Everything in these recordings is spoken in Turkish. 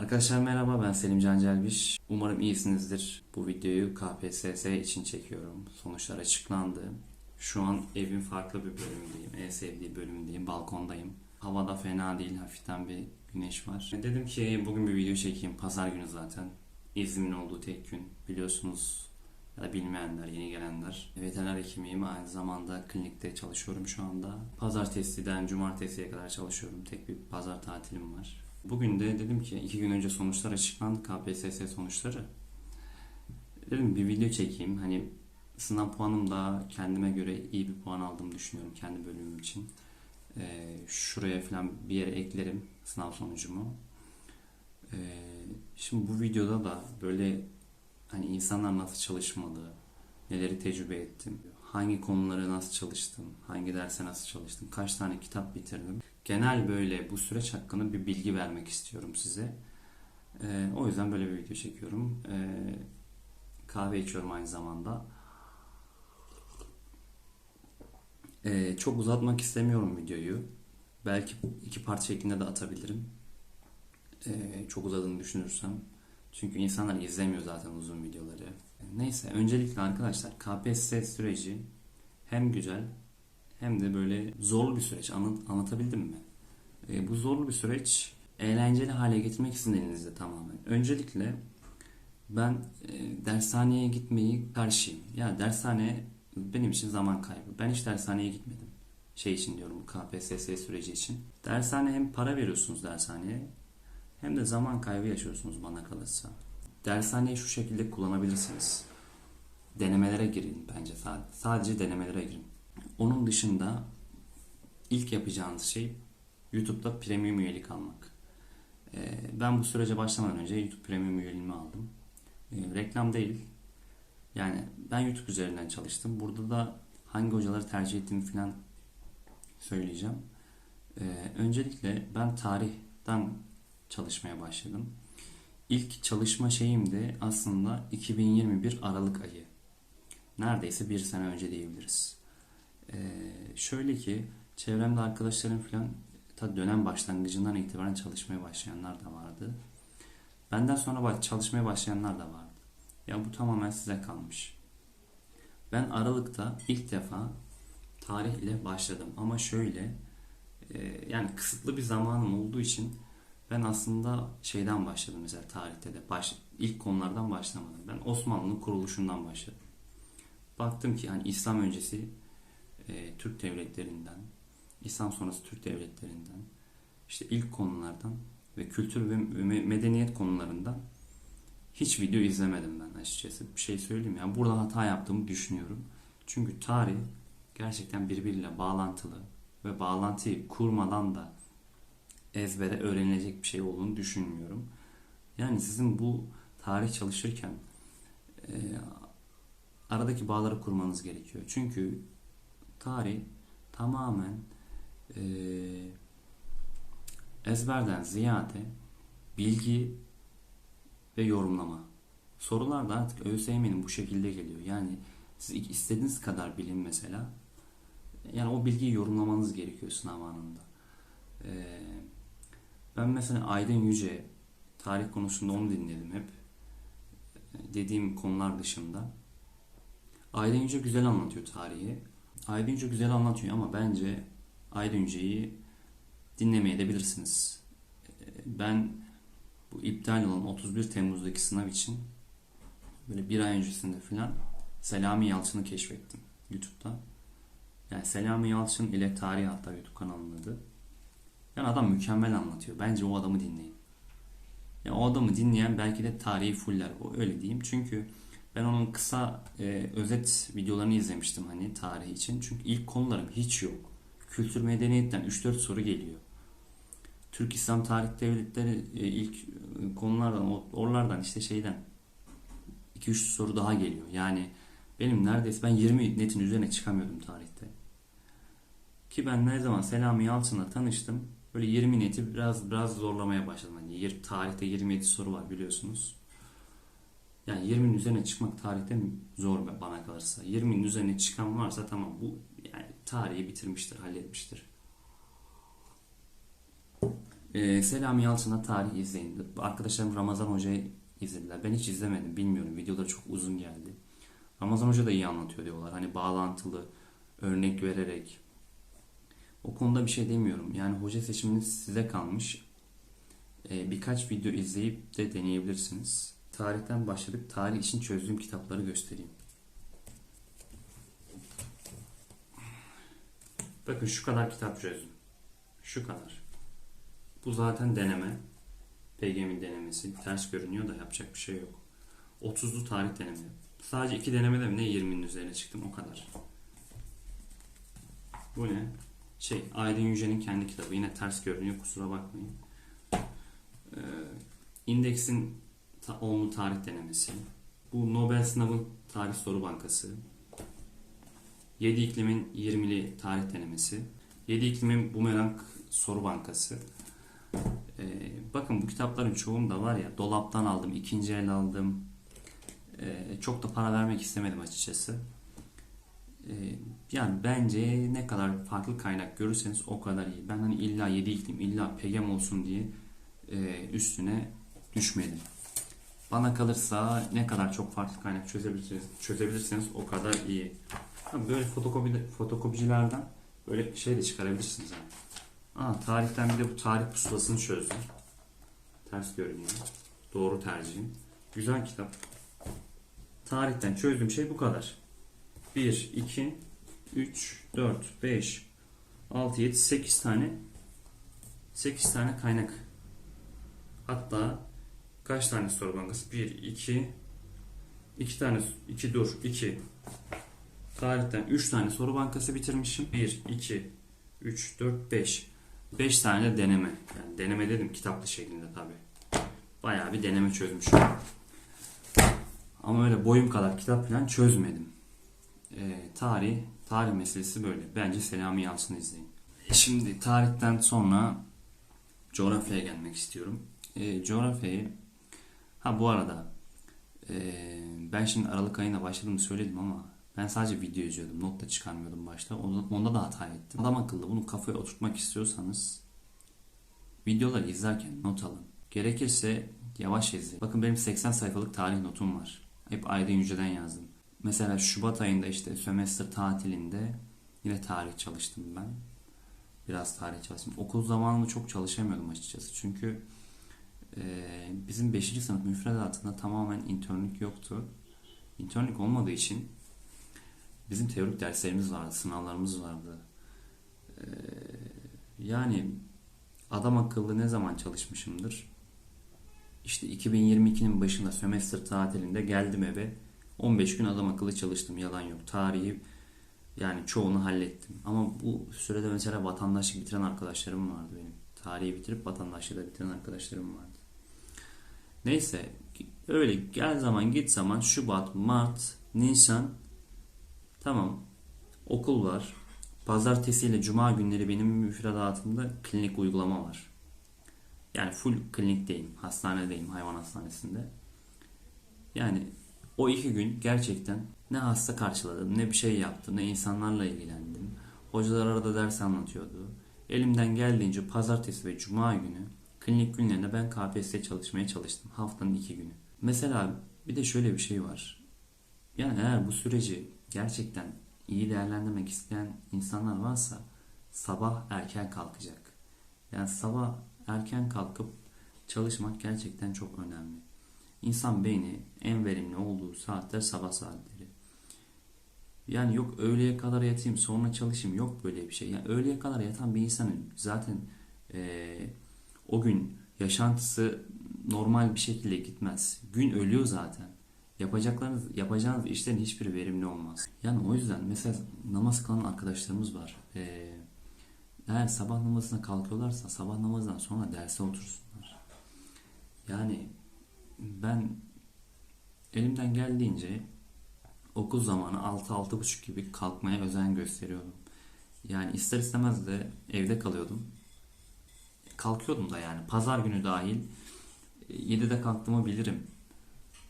Arkadaşlar merhaba ben Selim Can Celbiş. Umarım iyisinizdir. Bu videoyu KPSS için çekiyorum. Sonuçlar açıklandı. Şu an evin farklı bir bölümündeyim. En sevdiği bölümündeyim. Balkondayım. Havada fena değil. Hafiften bir güneş var. Dedim ki bugün bir video çekeyim. Pazar günü zaten. İznimin olduğu tek gün. Biliyorsunuz ya da bilmeyenler, yeni gelenler. Veteriner hekimiyim. Aynı zamanda klinikte çalışıyorum şu anda. Pazartesiden cumartesiye kadar çalışıyorum. Tek bir pazar tatilim var. Bugün de dedim ki iki gün önce sonuçlar açıklandı. KPSS sonuçları. Dedim bir video çekeyim. Hani sınav puanım da kendime göre iyi bir puan aldığımı düşünüyorum kendi bölümüm için. Ee, şuraya falan bir yere eklerim sınav sonucumu. Ee, şimdi bu videoda da böyle hani insanlar nasıl çalışmalı, neleri tecrübe ettim, hangi konuları nasıl çalıştım, hangi derse nasıl çalıştım, kaç tane kitap bitirdim. Genel böyle bu süreç hakkında bir bilgi vermek istiyorum size. Ee, o yüzden böyle bir video çekiyorum. Ee, kahve içiyorum aynı zamanda. Ee, çok uzatmak istemiyorum videoyu. Belki iki part şeklinde de atabilirim. Ee, çok uzadığını düşünürsem. Çünkü insanlar izlemiyor zaten uzun videoları. Neyse öncelikle arkadaşlar KPSS süreci hem güzel hem de böyle zorlu bir süreç. Anlat, anlatabildim mi? Ee, bu zorlu bir süreç eğlenceli hale getirmek sizin elinizde tamamen. Öncelikle ben e, dershaneye gitmeyi karşıyım. Ya dershane benim için zaman kaybı. Ben hiç dershaneye gitmedim. Şey için diyorum KPSS süreci için. Dershane hem para veriyorsunuz dershaneye hem de zaman kaybı yaşıyorsunuz bana kalırsa. Dershaneyi şu şekilde kullanabilirsiniz. Denemelere girin bence sadece. Sadece denemelere girin. Onun dışında ilk yapacağınız şey YouTube'da premium üyelik almak. Ee, ben bu sürece başlamadan önce YouTube premium üyeliğimi aldım. Ee, reklam değil. Yani ben YouTube üzerinden çalıştım. Burada da hangi hocaları tercih ettiğimi falan söyleyeceğim. Ee, öncelikle ben tarihten çalışmaya başladım. İlk çalışma şeyim de aslında 2021 Aralık ayı. Neredeyse bir sene önce diyebiliriz. Ee, şöyle ki çevremde arkadaşlarım falan ta dönem başlangıcından itibaren çalışmaya başlayanlar da vardı. Benden sonra çalışmaya başlayanlar da vardı. Ya bu tamamen size kalmış. Ben Aralık'ta ilk defa tarih ile başladım ama şöyle e, yani kısıtlı bir zamanım olduğu için ben aslında şeyden başladım mesela tarihte de baş, ilk konulardan başlamadım. Ben Osmanlı'nın kuruluşundan başladım. Baktım ki hani İslam öncesi e, Türk devletlerinden, İslam sonrası Türk devletlerinden, işte ilk konulardan ve kültür ve medeniyet konularından hiç video izlemedim ben açıkçası. Bir şey söyleyeyim yani burada hata yaptığımı düşünüyorum. Çünkü tarih gerçekten birbiriyle bağlantılı ve bağlantıyı kurmadan da ezbere öğrenilecek bir şey olduğunu düşünmüyorum. Yani sizin bu tarih çalışırken e, aradaki bağları kurmanız gerekiyor. Çünkü tarih tamamen e, ezberden ziyade bilgi ve yorumlama. Sorular da artık ÖSYM'nin bu şekilde geliyor. Yani siz istediğiniz kadar bilin mesela. Yani o bilgiyi yorumlamanız gerekiyor sınav anında. Ee, ben mesela Aydın Yüce tarih konusunda onu dinledim hep. Dediğim konular dışında. Aydın Yüce güzel anlatıyor tarihi. Aydın Yüce güzel anlatıyor ama bence Aydın Yüce'yi dinlemeye de bilirsiniz. Ben bu iptal olan 31 Temmuz'daki sınav için böyle bir ay öncesinde filan Selami Yalçın'ı keşfettim YouTube'da. Yani Selami Yalçın ile Tarih hatta YouTube kanalının adı. Yani adam mükemmel anlatıyor. Bence o adamı dinleyin. Yani o adamı dinleyen belki de tarihi fuller. O öyle diyeyim. Çünkü ben onun kısa e, özet videolarını izlemiştim hani tarih için. Çünkü ilk konularım hiç yok. Kültür medeniyetten 3-4 soru geliyor. Türk İslam tarih devletleri e, ilk e, konulardan, oralardan işte şeyden 2-3 soru daha geliyor. Yani benim neredeyse ben 20 netin üzerine çıkamıyordum tarihte. Ki ben ne zaman Selami Yalçın'la tanıştım. Böyle 20 neti biraz biraz zorlamaya başladım. Yani tarihte 27 soru var biliyorsunuz. Yani 20'nin üzerine çıkmak tarihte zor bana kalırsa. 20'nin üzerine çıkan varsa tamam bu yani tarihi bitirmiştir, halletmiştir. Ee, Selami Yalçın'a tarih izleyin. Arkadaşlarım Ramazan Hoca'yı izlediler. Ben hiç izlemedim. Bilmiyorum. Videoları çok uzun geldi. Ramazan Hoca da iyi anlatıyor diyorlar. Hani bağlantılı, örnek vererek. O konuda bir şey demiyorum. Yani hoca seçiminiz size kalmış. Ee, birkaç video izleyip de deneyebilirsiniz. Tarihten başladık. Tarih için çözdüğüm kitapları göstereyim. Bakın şu kadar kitap çözdüm. Şu kadar. Bu zaten deneme. PGM'in denemesi. Ters görünüyor da yapacak bir şey yok. 30'lu tarih deneme. Sadece iki denemede mi ne 20'nin üzerine çıktım o kadar. Bu ne? Şey Aydın Yüce'nin kendi kitabı. Yine ters görünüyor kusura bakmayın. Ee, indeksin onlu tarih denemesi. Bu Nobel sınavı tarih soru bankası. 7 iklimin 20'li tarih denemesi. 7 iklimin bumerang soru bankası. Ee, bakın bu kitapların çoğunda var ya dolaptan aldım, ikinci el aldım. Ee, çok da para vermek istemedim açıkçası. Ee, yani bence ne kadar farklı kaynak görürseniz o kadar iyi. Ben hani illa 7 iklim, illa pegem olsun diye e, üstüne düşmedim. Bana kalırsa ne kadar çok farklı kaynak çözebilirsiniz, çözebilirsiniz o kadar iyi. Böyle fotokopi, fotokopicilerden böyle şey de çıkarabilirsiniz. Yani. Aa, tarihten bir de bu tarih pusulasını çözdüm. Ters görünüyor. Doğru tercihim. Güzel kitap. Tarihten çözdüğüm şey bu kadar. 1, 2, 3, 4, 5, 6, 7, 8 tane 8 tane kaynak. Hatta kaç tane soru bankası? 1, 2, 2 tane, 2 dur, 2. Tarihten 3 tane soru bankası bitirmişim. 1, 2, 3, 4, 5. 5 tane de deneme. Yani deneme dedim kitaplı şeklinde tabi. Bayağı bir deneme çözmüşüm. Ama öyle boyum kadar kitap falan çözmedim. Ee, tarih, tarih meselesi böyle. Bence Selami Yalçın'ı izleyin. Şimdi tarihten sonra coğrafyaya gelmek istiyorum. Ee, coğrafyayı ha bu arada ee, ben şimdi Aralık ayına başladığımı söyledim ama ben sadece video izliyordum. Not da çıkarmıyordum başta. Onda, onda da hata ettim. Adam akıllı bunu kafaya oturtmak istiyorsanız videoları izlerken not alın. Gerekirse yavaş izleyin. Bakın benim 80 sayfalık tarih notum var. Hep Aydın Yüce'den yazdım. Mesela Şubat ayında işte sömestr tatilinde yine tarih çalıştım ben. Biraz tarih çalıştım. Okul zamanında çok çalışamıyordum açıkçası. Çünkü e, bizim 5. sınıf müfredatında tamamen internlük yoktu. İnternlük olmadığı için bizim teorik derslerimiz vardı, sınavlarımız vardı. E, yani adam akıllı ne zaman çalışmışımdır? İşte 2022'nin başında sömestr tatilinde geldim eve. 15 gün adam akıllı çalıştım yalan yok. Tarihi yani çoğunu hallettim. Ama bu sürede mesela vatandaşlık bitiren arkadaşlarım vardı benim. Tarihi bitirip vatandaşlığı da bitiren arkadaşlarım vardı. Neyse öyle gel zaman git zaman Şubat, Mart, Nisan tamam okul var. Pazartesi ile cuma günleri benim müfredatımda klinik uygulama var. Yani full klinikteyim, hastanedeyim, hayvan hastanesinde. Yani o iki gün gerçekten ne hasta karşıladım, ne bir şey yaptım, ne insanlarla ilgilendim. Hocalar arada ders anlatıyordu. Elimden geldiğince pazartesi ve cuma günü klinik günlerinde ben KPSS çalışmaya çalıştım. Haftanın iki günü. Mesela bir de şöyle bir şey var. Yani eğer bu süreci gerçekten iyi değerlendirmek isteyen insanlar varsa sabah erken kalkacak. Yani sabah erken kalkıp çalışmak gerçekten çok önemli. İnsan beyni en verimli olduğu saatler sabah saatleri. Yani yok öğleye kadar yatayım sonra çalışayım yok böyle bir şey. Yani öğleye kadar yatan bir insanın zaten e, o gün yaşantısı normal bir şekilde gitmez. Gün ölüyor zaten. Yapacaklarınız, yapacağınız işlerin hiçbir verimli olmaz. Yani o yüzden mesela namaz kılan arkadaşlarımız var. E, eğer sabah namazına kalkıyorlarsa sabah namazdan sonra derse otursunlar. Yani ben elimden geldiğince okul zamanı 6-6.30 gibi kalkmaya özen gösteriyordum. Yani ister istemez de evde kalıyordum. Kalkıyordum da yani pazar günü dahil 7'de kalktığımı bilirim.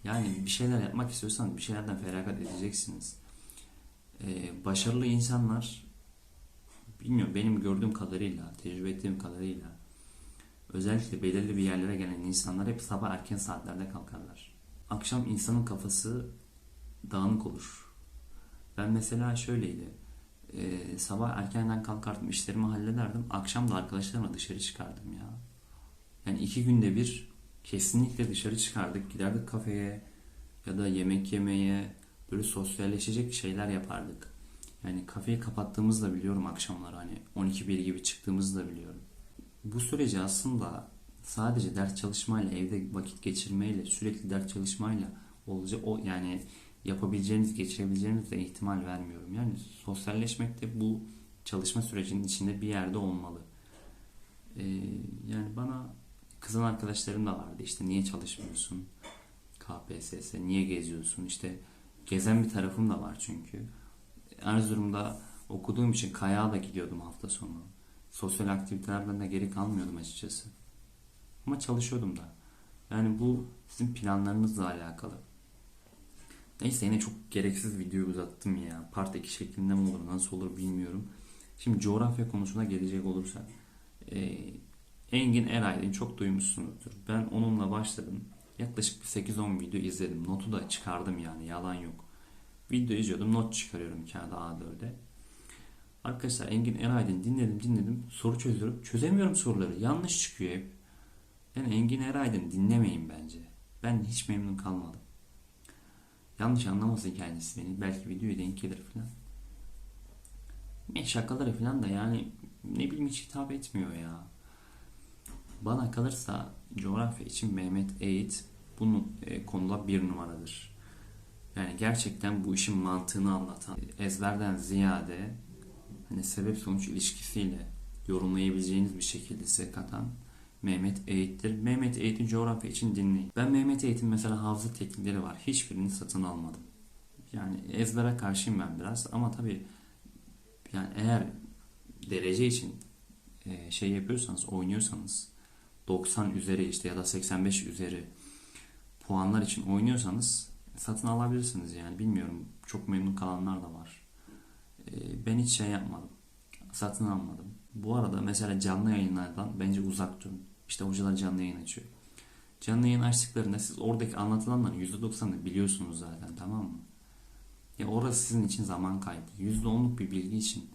Yani bir şeyler yapmak istiyorsan bir şeylerden feragat edeceksiniz. Ee, başarılı insanlar bilmiyorum benim gördüğüm kadarıyla, tecrübe ettiğim kadarıyla Özellikle belirli bir yerlere gelen insanlar hep sabah erken saatlerde kalkarlar. Akşam insanın kafası dağınık olur. Ben mesela şöyleydi. Ee, sabah erkenden kalkardım, işlerimi hallederdim. Akşam da arkadaşlarımla dışarı çıkardım ya. Yani iki günde bir kesinlikle dışarı çıkardık. Giderdik kafeye ya da yemek yemeye, böyle sosyalleşecek şeyler yapardık. Yani kafeyi kapattığımızı da biliyorum akşamlar hani 12-1 gibi çıktığımızı da biliyorum. Bu süreci aslında sadece ders çalışmayla, evde vakit geçirmeyle, sürekli ders çalışmayla olacak o yani yapabileceğiniz, geçirebileceğiniz de ihtimal vermiyorum. Yani sosyalleşmek de bu çalışma sürecinin içinde bir yerde olmalı. Ee, yani bana kızan arkadaşlarım da vardı işte niye çalışmıyorsun? KPSS, niye geziyorsun? İşte gezen bir tarafım da var çünkü. Erzurum'da okuduğum için kayağa da gidiyordum hafta sonu. Sosyal aktivitelerden de geri kalmıyordum açıkçası. Ama çalışıyordum da. Yani bu sizin planlarınızla alakalı. Neyse yine çok gereksiz video uzattım ya. Part 2 şeklinde mi olur nasıl olur bilmiyorum. Şimdi coğrafya konusuna gelecek olursak. Ee, Engin Eraydın çok duymuşsunuzdur. Ben onunla başladım. Yaklaşık bir 8-10 video izledim. Notu da çıkardım yani yalan yok. Video izliyordum not çıkarıyorum kağıda A4'e. Arkadaşlar Engin Eraydın dinledim dinledim. Soru çözüyorum. Çözemiyorum soruları. Yanlış çıkıyor hep. Yani Engin Eraydın dinlemeyin bence. Ben hiç memnun kalmadım. Yanlış anlamasın kendisi beni. Belki videoya denk gelir falan. Ne şakaları falan da yani ne bileyim hiç hitap etmiyor ya. Bana kalırsa coğrafya için Mehmet Eğit bunun e, konuda bir numaradır. Yani gerçekten bu işin mantığını anlatan, ezberden ziyade hani sebep sonuç ilişkisiyle yorumlayabileceğiniz bir şekilde size katan Mehmet Eğit'tir. Mehmet Eğit'i coğrafya için dinleyin. Ben Mehmet Eğit'in mesela hafıza teknikleri var. Hiçbirini satın almadım. Yani ezbere karşıyım ben biraz ama tabii yani eğer derece için e, şey yapıyorsanız, oynuyorsanız 90 üzeri işte ya da 85 üzeri puanlar için oynuyorsanız satın alabilirsiniz yani bilmiyorum çok memnun kalanlar da var. E, ben hiç şey yapmadım. Satın almadım. Bu arada mesela canlı yayınlardan bence uzak durun. İşte hocalar canlı yayın açıyor. Canlı yayın açtıklarında siz oradaki anlatılanların %90'ını biliyorsunuz zaten tamam mı? Ya orası sizin için zaman kaybı. %10'luk bir bilgi için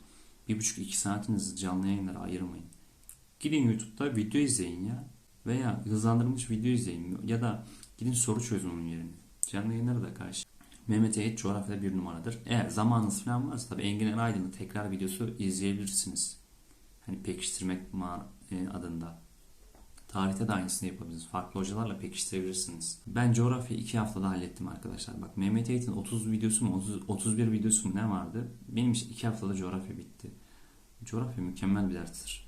bir buçuk iki saatinizi canlı yayınlara ayırmayın. Gidin YouTube'da video izleyin ya. Veya hızlandırılmış video izleyin. Ya da gidin soru çözün onun yerine. Canlı yayınlara da karşı. Mehmet Eğit coğrafyada bir numaradır. Eğer zamanınız falan varsa tabii Engin Eraydın'ın tekrar videosu izleyebilirsiniz. Hani pekiştirmek e, adında. Tarihte de aynısını yapabilirsiniz. Farklı hocalarla pekiştirebilirsiniz. Ben coğrafyayı iki haftada hallettim arkadaşlar. Bak Mehmet Eğit'in 30 videosu mu 30, 31 videosu mu ne vardı? Benim için iki haftada coğrafya bitti. Coğrafya mükemmel bir derstir.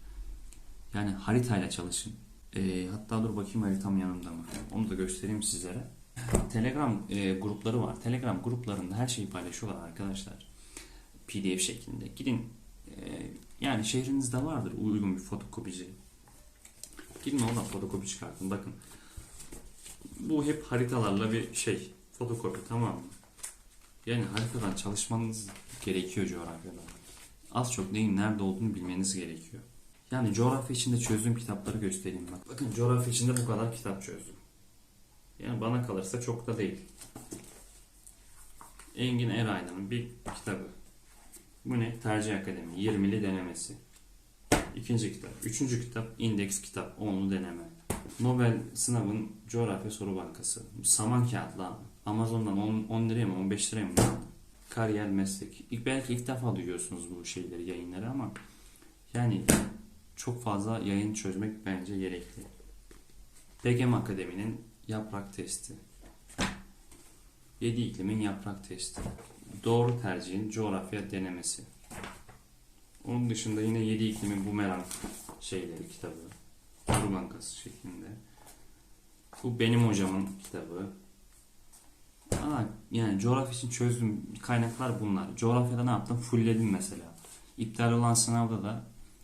Yani haritayla çalışın. E, hatta dur bakayım haritam yanımda mı? Onu da göstereyim sizlere. Telegram e, grupları var. Telegram gruplarında her şeyi paylaşıyorlar arkadaşlar. PDF şeklinde. Gidin e, yani şehrinizde vardır uygun bir fotokopici. Gidin oradan fotokopi çıkartın. Bakın. Bu hep haritalarla bir şey. Fotokopi tamam mı? Yani haritadan çalışmanız gerekiyor coğrafyada. Az çok neyin nerede olduğunu bilmeniz gerekiyor. Yani coğrafya içinde çözdüğüm kitapları göstereyim bak. Bakın coğrafya içinde bu kadar kitap çözdüm. Yani bana kalırsa çok da değil. Engin Erayna'nın bir kitabı. Bu ne? Tercih Akademi 20'li denemesi. İkinci kitap. Üçüncü kitap indeks kitap. Onlu deneme. Nobel sınavın coğrafya soru bankası. Saman kağıtla Amazon'dan 10, 10 liraya mı 15 liraya mı? Kariyer meslek. İlk, belki ilk defa duyuyorsunuz bu şeyleri yayınları ama yani çok fazla yayın çözmek bence gerekli. PGM Akademi'nin yaprak testi. 7 iklimin yaprak testi. Doğru tercihin coğrafya denemesi. Onun dışında yine 7 iklimin bumerang şeyleri kitabı. Soru bankası şeklinde. Bu benim hocamın kitabı. Aa, yani coğrafya için çözdüğüm kaynaklar bunlar. Coğrafyada ne yaptım? Fullledim mesela. İptal olan sınavda da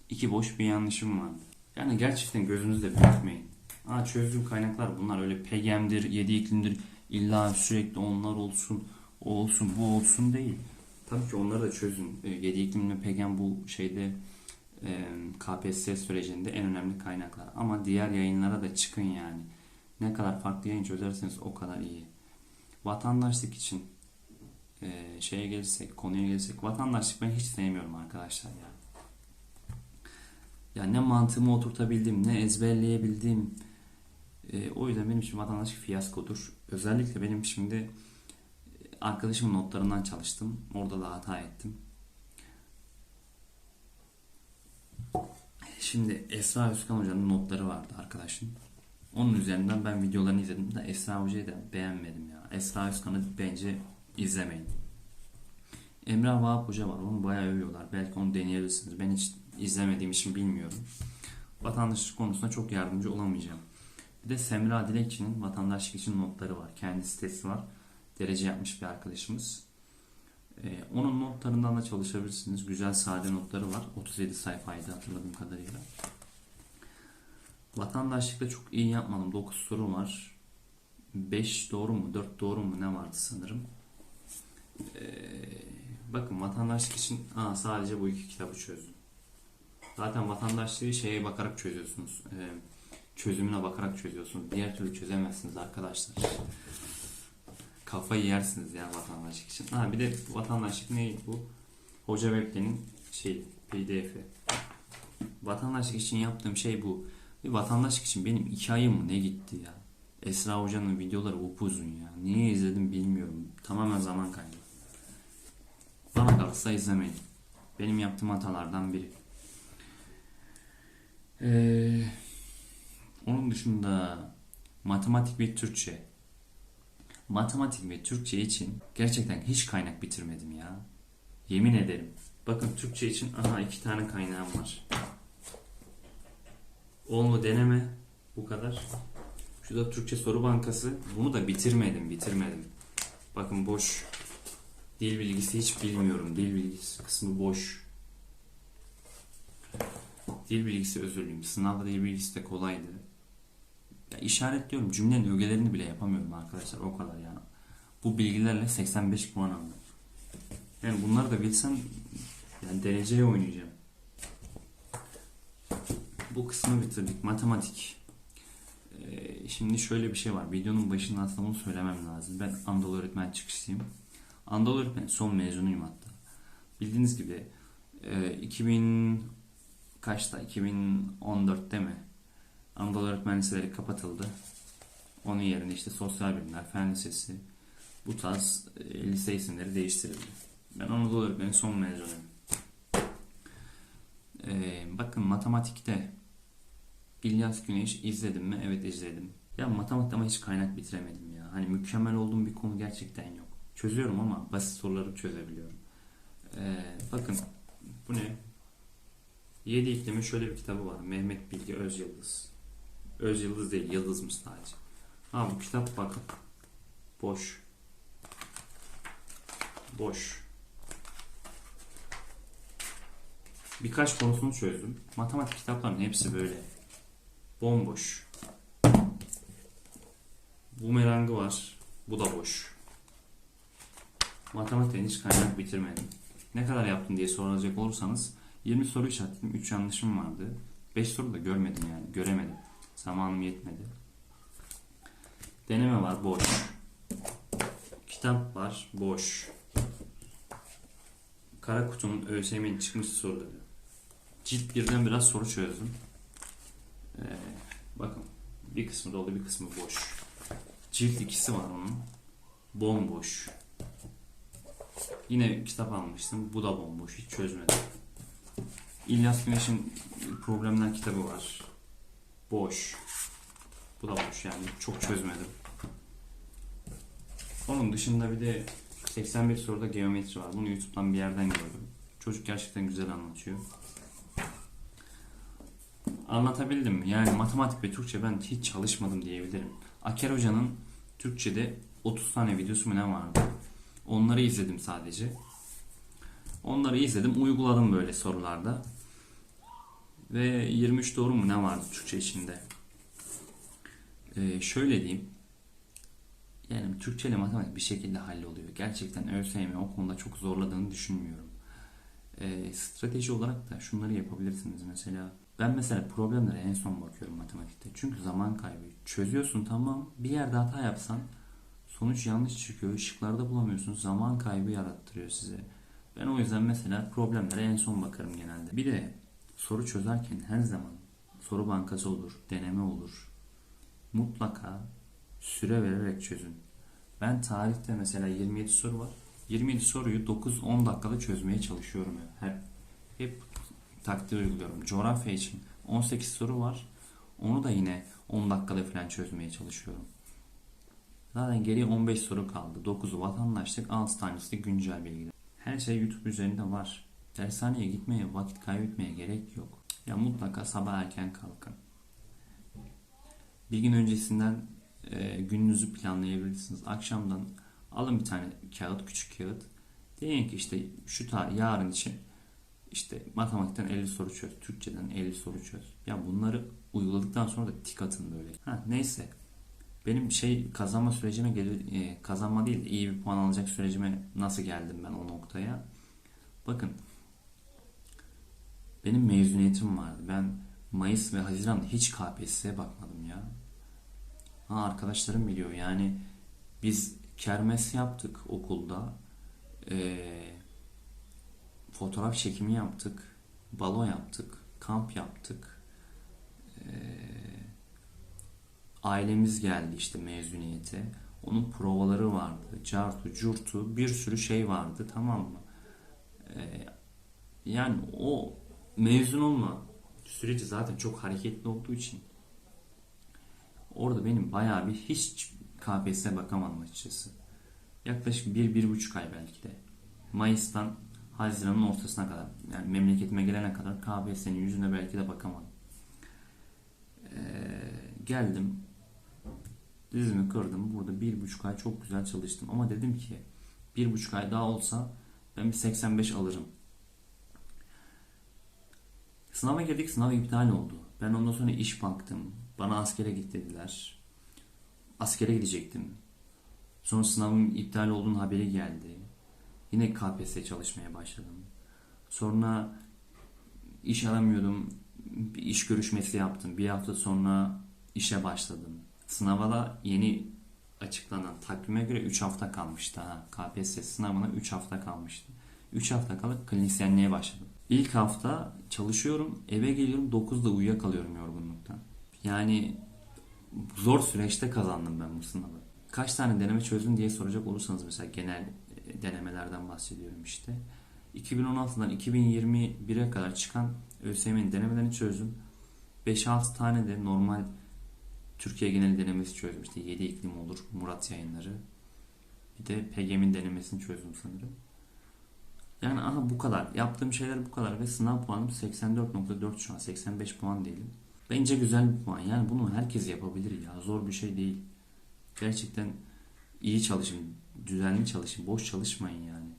iki boş bir yanlışım vardı. Yani gerçekten gözünüzde büyütmeyin. Aa, çözdüğüm kaynaklar bunlar. Öyle PGM'dir, 7 iklimdir. İlla sürekli onlar olsun, o olsun, bu olsun değil. Tabii ki onları da çözün. 7 iklimle PGM bu şeyde e, KPSS sürecinde en önemli kaynaklar. Ama diğer yayınlara da çıkın yani. Ne kadar farklı yayın çözerseniz o kadar iyi. Vatandaşlık için e, şeye gelirsek, konuya gelirsek vatandaşlık ben hiç sevmiyorum arkadaşlar ya. Ya ne mantığımı oturtabildim, ne ezberleyebildim. E, o yüzden benim için vatandaşlık fiyaskodur. Özellikle benim şimdi arkadaşımın notlarından çalıştım. Orada da hata ettim. Şimdi Esra Özkan Hoca'nın notları vardı arkadaşım. Onun üzerinden ben videolarını izledim de Esra Hoca'yı da beğenmedim ya. Esra Özkan'ı bence izlemeyin. Emrah Vahap Hoca var. Onu bayağı övüyorlar. Belki onu deneyebilirsiniz. Ben hiç izlemediğim için bilmiyorum. Vatandaşlık konusunda çok yardımcı olamayacağım. Bir de Semra Dilekçi'nin vatandaşlık için notları var. Kendi sitesi var. Derece yapmış bir arkadaşımız. Ee, onun notlarından da çalışabilirsiniz. Güzel sade notları var. 37 sayfaydı hatırladığım kadarıyla. Vatandaşlıkta çok iyi yapmadım. 9 soru var. 5 doğru mu 4 doğru mu ne vardı sanırım. Ee, bakın vatandaşlık için aa, sadece bu iki kitabı çözdüm. Zaten vatandaşlığı şeye bakarak çözüyorsunuz. Ee, çözümüne bakarak çözüyorsunuz. Diğer türlü çözemezsiniz arkadaşlar. Kafayı yersiniz ya vatandaşlık için. Ha bir de vatandaşlık ne bu? Hoca Web'lerin şey PDF'i. Vatandaşlık için yaptığım şey bu. Ve vatandaşlık için benim iki ayım mı ne gitti ya? Esra Hoca'nın videoları upuzun ya. Niye izledim bilmiyorum. Tamamen zaman kaybı. Bana kalırsa izlemeyin. Benim yaptığım hatalardan biri. Ee, onun dışında matematik ve Türkçe. Matematik ve Türkçe için gerçekten hiç kaynak bitirmedim ya. Yemin ederim. Bakın Türkçe için aha iki tane kaynağım var. Olmu deneme. Bu kadar. Şurada Türkçe soru bankası. Bunu da bitirmedim, bitirmedim. Bakın boş. Dil bilgisi hiç bilmiyorum. Dil bilgisi kısmı boş. Dil bilgisi özür dilerim. Sınavda dil bilgisi de kolaydı. Ya işaretliyorum. Cümlenin ögelerini bile yapamıyorum arkadaşlar. O kadar yani. Bu bilgilerle 85 puan aldım. Yani bunları da bilsem yani dereceye oynayacağım. Bu kısmı bitirdik. Matematik. Ee, şimdi şöyle bir şey var. Videonun başında aslında bunu söylemem lazım. Ben Anadolu öğretmen çıkışlıyım. Anadolu öğretmen son mezunuyum hatta. Bildiğiniz gibi e, 2000 kaçta? 2014'te mi? Anadolu öğretmen liseleri kapatıldı. Onun yerine işte sosyal bilimler, fen lisesi bu tarz e, lise isimleri değiştirildi. Ben Anadolu öğretmenin son mezunuyum. Ee, bakın matematikte İlyas Güneş izledim mi? Evet izledim. Ya matematikte ama hiç kaynak bitiremedim ya. Hani mükemmel olduğum bir konu gerçekten yok. Çözüyorum ama basit soruları çözebiliyorum. Ee, bakın bu ne? 7 iklimi şöyle bir kitabı var. Mehmet Bilge Öz Yıldız. Öz Yıldız değil, Yıldızmış sadece. Ha bu kitap bakın. Boş. Boş. Birkaç konusunu çözdüm. Matematik kitaplarının hepsi böyle. Bomboş. Bumerangı var. Bu da boş. Matematikten hiç kaynak bitirmedim. Ne kadar yaptım diye sorulacak olursanız 20 soru işaretledim. 3 yanlışım vardı. 5 soru da görmedim yani. Göremedim. Zamanım yetmedi. Deneme var. Boş. Kitap var. Boş. Kara kutunun ÖSYM'nin çıkmış soruları. Cilt birden biraz soru çözdüm. Ee, bakın bir kısmı dolu bir kısmı boş. Cilt ikisi var onun. Bomboş. Yine kitap almıştım. Bu da bomboş. Hiç çözmedim. İlyas Güneş'in problemler kitabı var. Boş. Bu da boş yani. Çok çözmedim. Onun dışında bir de 81 soruda geometri var. Bunu YouTube'dan bir yerden gördüm. Çocuk gerçekten güzel anlatıyor. Anlatabildim mi? Yani matematik ve Türkçe ben hiç çalışmadım diyebilirim. Aker Hoca'nın Türkçe'de 30 tane videosu mu ne vardı? Onları izledim sadece. Onları izledim, uyguladım böyle sorularda. Ve 23 doğru mu ne vardı Türkçe içinde? Ee, şöyle diyeyim. Yani Türkçe ile matematik bir şekilde halloluyor. Gerçekten ÖSYM o konuda çok zorladığını düşünmüyorum. E, strateji olarak da şunları yapabilirsiniz. Mesela ben mesela problemlere en son bakıyorum matematikte. Çünkü zaman kaybı. Çözüyorsun tamam. Bir yerde hata yapsan sonuç yanlış çıkıyor. Şıklarda bulamıyorsun. Zaman kaybı yarattırıyor size. Ben o yüzden mesela problemlere en son bakarım genelde. Bir de soru çözerken her zaman soru bankası olur, deneme olur. Mutlaka süre vererek çözün. Ben tarihte mesela 27 soru var. 27 soruyu 9-10 dakikada çözmeye çalışıyorum hep. Hep, hep takdir uyguluyorum. Coğrafya için 18 soru var. Onu da yine 10 dakikada falan çözmeye çalışıyorum. Zaten geriye 15 soru kaldı. 9'u vatandaşlık, 6 tanesi de güncel bilgiler. Her şey YouTube üzerinde var. Dershaneye gitmeye, vakit kaybetmeye gerek yok. Ya mutlaka sabah erken kalkın. Bir gün öncesinden e, gününüzü planlayabilirsiniz. Akşamdan alın bir tane kağıt, küçük kağıt. Deyin ki işte şu tarih, yarın için işte matematikten 50 soru çöz, Türkçeden 50 soru çöz. Ya bunları uyguladıktan sonra da tik atın böyle. Ha neyse. Benim şey kazanma sürecime gelir, e, kazanma değil iyi bir puan alacak sürecime nasıl geldim ben o noktaya? Bakın benim mezuniyetim vardı. Ben Mayıs ve Haziran'da hiç KPSS'ye bakmadım ya. Ha, arkadaşlarım biliyor yani biz kermes yaptık okulda. Ee, fotoğraf çekimi yaptık. Balo yaptık. Kamp yaptık. Ee, ailemiz geldi işte mezuniyete. Onun provaları vardı. Cartu, curtu bir sürü şey vardı tamam mı? Ee, yani o mezun olma süreci zaten çok hareketli olduğu için orada benim bayağı bir hiç KPSS'e bakamadım açıkçası. Yaklaşık bir, bir buçuk ay belki de. Mayıs'tan Haziran'ın ortasına kadar yani memleketime gelene kadar KPSS'nin yüzüne belki de bakamadım. Ee, geldim dizimi kırdım. Burada bir buçuk ay çok güzel çalıştım. Ama dedim ki bir buçuk ay daha olsa ben bir 85 alırım. Sınava girdik, sınav iptal oldu. Ben ondan sonra iş baktım. Bana askere git dediler. Askere gidecektim. Sonra sınavın iptal olduğunun haberi geldi. Yine KPSS çalışmaya başladım. Sonra iş aramıyordum. Bir iş görüşmesi yaptım. Bir hafta sonra işe başladım. Sınava da yeni açıklanan takvime göre 3 hafta kalmıştı. Ha. KPSS sınavına 3 hafta kalmıştı. 3 hafta kala klinisyenliğe başladım. İlk hafta çalışıyorum, eve geliyorum 9'da uyuyakalıyorum yorgunluktan. Yani zor süreçte kazandım ben bu sınavı. Kaç tane deneme çözdün diye soracak olursanız mesela genel e, denemelerden bahsediyorum işte. 2016'dan 2021'e kadar çıkan ÖSYM'nin denemelerini çözdüm. 5-6 tane de normal Türkiye genel denemesi çözdüm. İşte 7 iklim olur Murat yayınları. Bir de PGM'in denemesini çözdüm sanırım. Yani aha bu kadar. Yaptığım şeyler bu kadar ve sınav puanım 84.4 şu an. 85 puan değilim. Bence güzel bir puan. Yani bunu herkes yapabilir ya. Zor bir şey değil. Gerçekten iyi çalışın. Düzenli çalışın. Boş çalışmayın yani.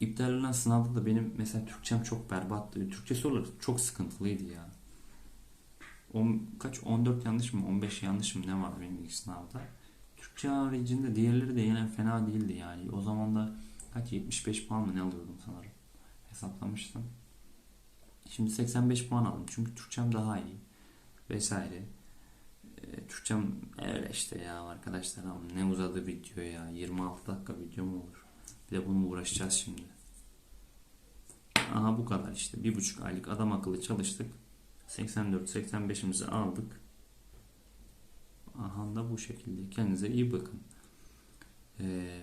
İptal edilen sınavda da benim mesela Türkçem çok berbattı. Türkçe soruları çok sıkıntılıydı ya. On, kaç 14 yanlış mı 15 yanlış mı ne var benim ilk sınavda. Türkçe haricinde diğerleri de yine fena değildi yani. O zaman da kaç 75 puan mı ne alıyordum sanırım. Hesaplamıştım. Şimdi 85 puan aldım. Çünkü Türkçem daha iyi. Vesaire. E, Türkçem öyle işte ya arkadaşlar ama ne uzadı video ya. 26 dakika video mu olur? Bir de bunu uğraşacağız şimdi. Aha bu kadar işte. Bir buçuk aylık adam akıllı çalıştık. 84-85'imizi aldık. Aha da bu şekilde. Kendinize iyi bakın. Ee,